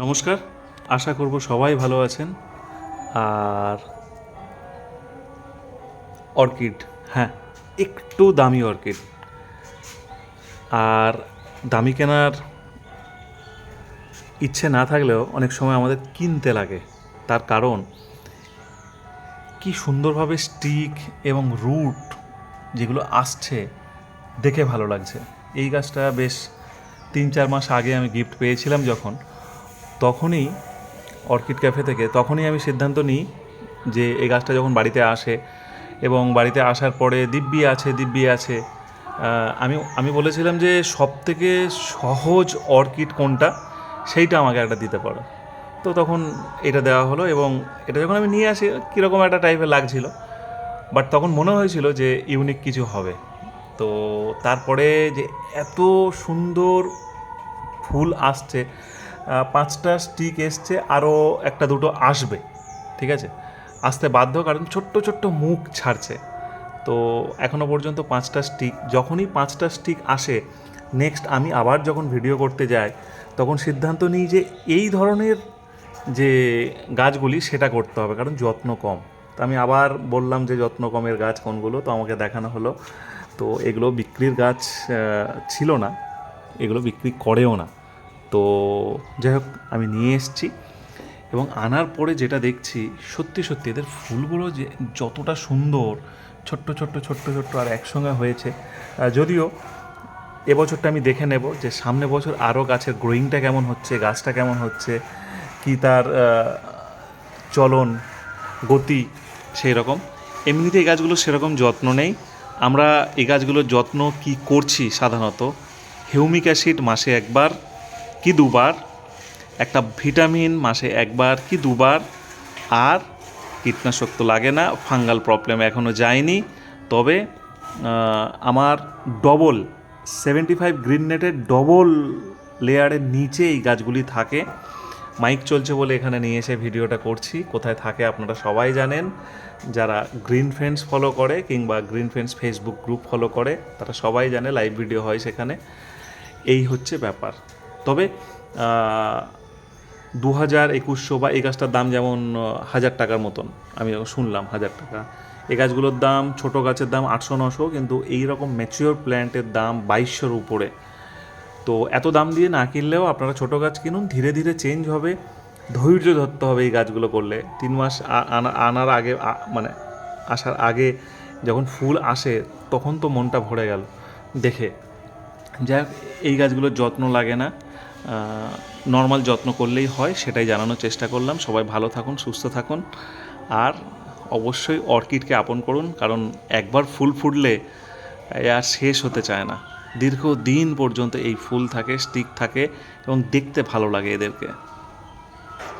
নমস্কার, আশা করব সবাই ভালো আছেন। আর অর্কিড হ্যাঁ একটু দামি অর্কিড। আর দামি কেনার ইচ্ছে না থাকলেও অনেক সময় আমাদের কিনতে লাগে। তার কারণ, কি সুন্দরভাবে স্টিক এবং রুট যেগুলো আসছে, দেখে ভালো লাগছে। এই গাছটা বেশ তিন চার মাস আগে আমি গিফট পেয়েছিলাম যখন। তখনই অর্কিড ক্যাফে থেকে তখনই আমি সিদ্ধান্ত নিই যে এই গাছটা যখন বাড়িতে আসে এবং বাড়িতে আসার পরে দিব্যি আছে দিব্যি আছে আমি আমি বলেছিলাম যে সব থেকে সহজ অর্কিড কোনটা সেইটা আমাকে একটা দিতে পারো। তো তখন এটা দেওয়া হলো এবং এটা যখন আমি নিয়ে আসি, কীরকম একটা টাইপের লাগছিল বাট তখন মনে হয়েছিল যে ইউনিক কিছু হবে। তো তারপরে যে এত সুন্দর ফুল আসছে পাঁচটা স্টিক এসছে, আরও একটা দুটো আসবে, ঠিক আছে? আসতে বাধ্য, কারণ ছোট্ট ছোট্ট মুখ ছাড়ছে। তো এখনও পর্যন্ত পাঁচটা স্টিক যখনই পাঁচটা স্টিক আসে নেক্সট আমি আবার যখন ভিডিও করতে যাই, তখন সিদ্ধান্ত নিই যে এই ধরনের যে গাছগুলি, সেটা করতে হবে, কারণ যত্ন কম। তো আমি আবার বললাম যে যত্ন কমের গাছ কোনগুলো, তো আমাকে দেখানো হলো। তো এগুলো বিক্রির গাছ ছিল না, এগুলো বিক্রি করেও না। তো যাই হোক, আমি নিয়ে এসেছি। এবং আনার পরে যেটা দেখছি, সত্যি সত্যি এদের ফুলগুলো যে যতটা সুন্দর, ছোট্ট ছোট্ট ছোট্ট ছোট্ট আর একসঙ্গে হয়েছে। যদিও এবছরটা আমি দেখে নেব যে সামনে বছর আরও গাছের গ্রোয়িংটা কেমন হচ্ছে, গাছটা কেমন হচ্ছে, কি তার চলন, গতি সেই রকম এমনিতে এই গাছগুলো সেরকম যত্ন নেই। আমরা এই গাছগুলোর যত্ন কি করছি সাধারণত? হিউমিক অ্যাসিড মাসে একবার কি দুবার? একটা ভিটামিন মাসে একবার কি দুবার? আর কীটনাশক তো লাগে না, ফাঙ্গাল প্রবলেম এখনও যায়নি। তবে আমার ডবল, সেভেন্টি ফাইভ গ্রিন নেটের ডবল লেয়ারের নিচে এই গাছগুলি থাকে। মাইক চলছে বলে এখানে নিয়ে এসে ভিডিওটা করছি। কোথায় থাকে আপনারা সবাই জানেন। যারা গ্রিন ফ্রেন্ডস ফলো করে কিংবা green friends Facebook group follow করে, তারা সবাই জানে, লাইভ ভিডিও হয় সেখানে। এই হচ্ছে ব্যাপার। তবে দু হাজার একুশশো বা এই গাছটার দাম যেমন হাজার টাকার মতন, আমি যখন শুনলাম হাজার টাকা। এই গাছগুলোর দাম, ছোট গাছের দাম আটশো নশো, কিন্তু এই রকম ম্যাচিওর প্ল্যান্টের দাম বাইশশোর উপরে। তো এত দাম দিয়ে না কিনলেও আপনারা ছোট গাছ কিনুন, ধীরে ধীরে চেঞ্জ হবে, ধৈর্য ধরতে হবে এই গাছগুলো করলে। তিন মাস আনা- আনার আগে মানে আসার আগে যখন ফুল আসে, তখন তো মনটা ভরে গেল দেখে। যাই এই গাছগুলোর যত্ন লাগে না। নর্মাল যত্ন করলেই হয়, সেটাই জানানোর চেষ্টা করলাম। সবাই ভালো থাকুন, সুস্থ থাকুন। আর অবশ্যই অর্কিডকে আপন করুন, কারণ একবার ফুল ফুটলে আর শেষ হতে চায় না। দীর্ঘ দিন পর্যন্ত এই ফুল থাকে, স্টিক থাকে, এবং দেখতে ভালো লাগে এদেরকে।